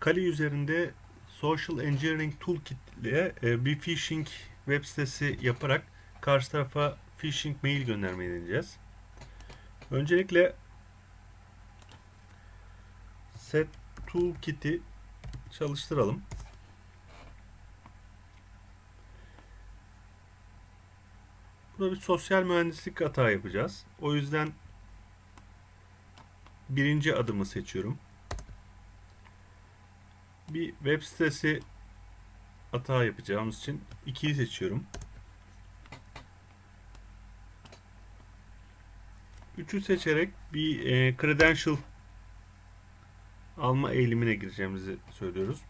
Kali üzerinde Social Engineering Toolkit ile e, bir phishing web sitesi yaparak karşı tarafa phishing mail göndermeyi deneyeceğiz. Öncelikle set toolkit'i çalıştıralım. Burada bir sosyal mühendislik hata yapacağız. O yüzden birinci adımı seçiyorum. Bir web sitesi hata yapacağımız için ikiyi seçiyorum. Üçü seçerek bir e, credential alma eğilimine gireceğimizi söylüyoruz.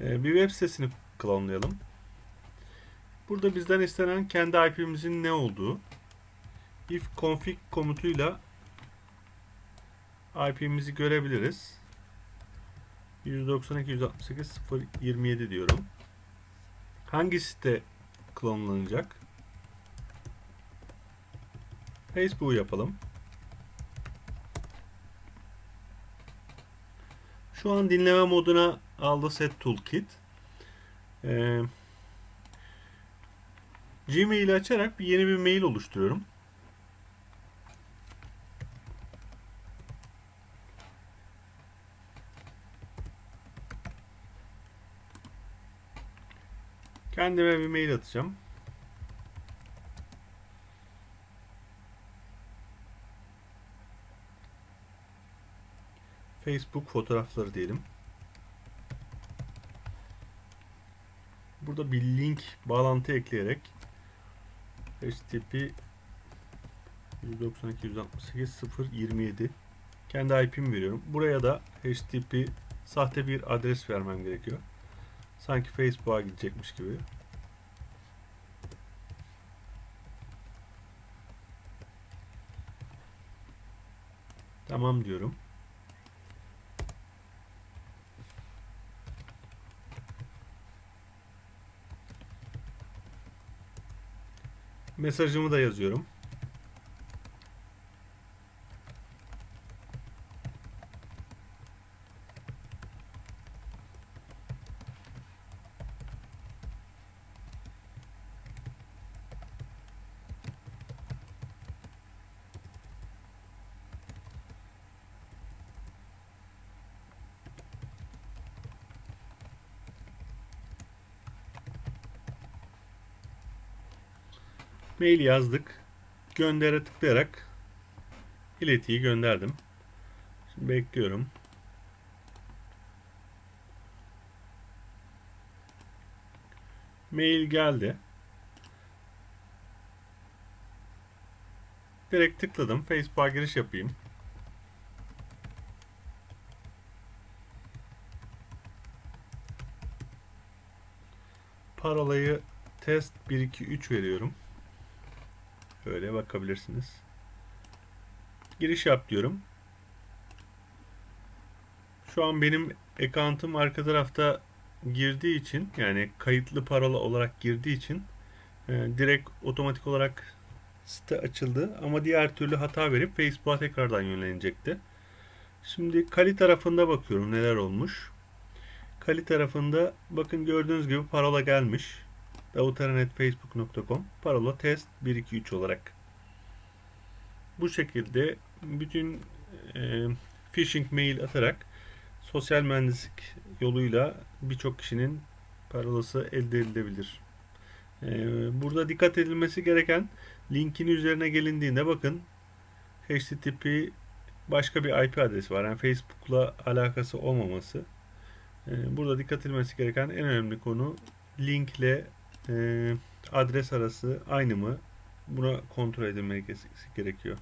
E, bir web sitesini klonlayalım. Burada bizden istenen kendi IP'mizin ne olduğu. If config komutuyla IP'mizi görebiliriz. 192.168.0.27 diyorum. Hangi site klonlanacak? Facebook'u yapalım. Şu an dinleme moduna aldı set toolkit. Ee, Gmail'i açarak yeni bir mail oluşturuyorum. Kendime bir mail atacağım. Facebook fotoğrafları diyelim. Burada bir link bağlantı ekleyerek http 192.168.0.27 kendi IP'mi veriyorum. Buraya da http sahte bir adres vermem gerekiyor. Sanki Facebook'a gidecekmiş gibi. Tamam diyorum. Mesajımı da yazıyorum. Mail yazdık. Göndere tıklayarak iletiyi gönderdim. Şimdi bekliyorum. Mail geldi. Direkt tıkladım. Facebook'a giriş yapayım. Parolayı test 123 veriyorum. Öyle bakabilirsiniz. Giriş yap diyorum. Şu an benim account'um arka tarafta girdiği için yani kayıtlı parola olarak girdiği için e, direkt otomatik olarak site açıldı ama diğer türlü hata verip Facebook'a tekrardan yönlenecekti. Şimdi Kali tarafında bakıyorum neler olmuş. Kali tarafında bakın gördüğünüz gibi parola gelmiş davutaranetfacebook.com parola test 123 olarak. Bu şekilde bütün e, phishing mail atarak sosyal mühendislik yoluyla birçok kişinin parolası elde edilebilir. E, burada dikkat edilmesi gereken linkin üzerine gelindiğinde bakın HTTP başka bir IP adresi var. Yani Facebook'la alakası olmaması. E, burada dikkat edilmesi gereken en önemli konu linkle e, adres arası aynı mı? Buna kontrol edilmesi gerekiyor.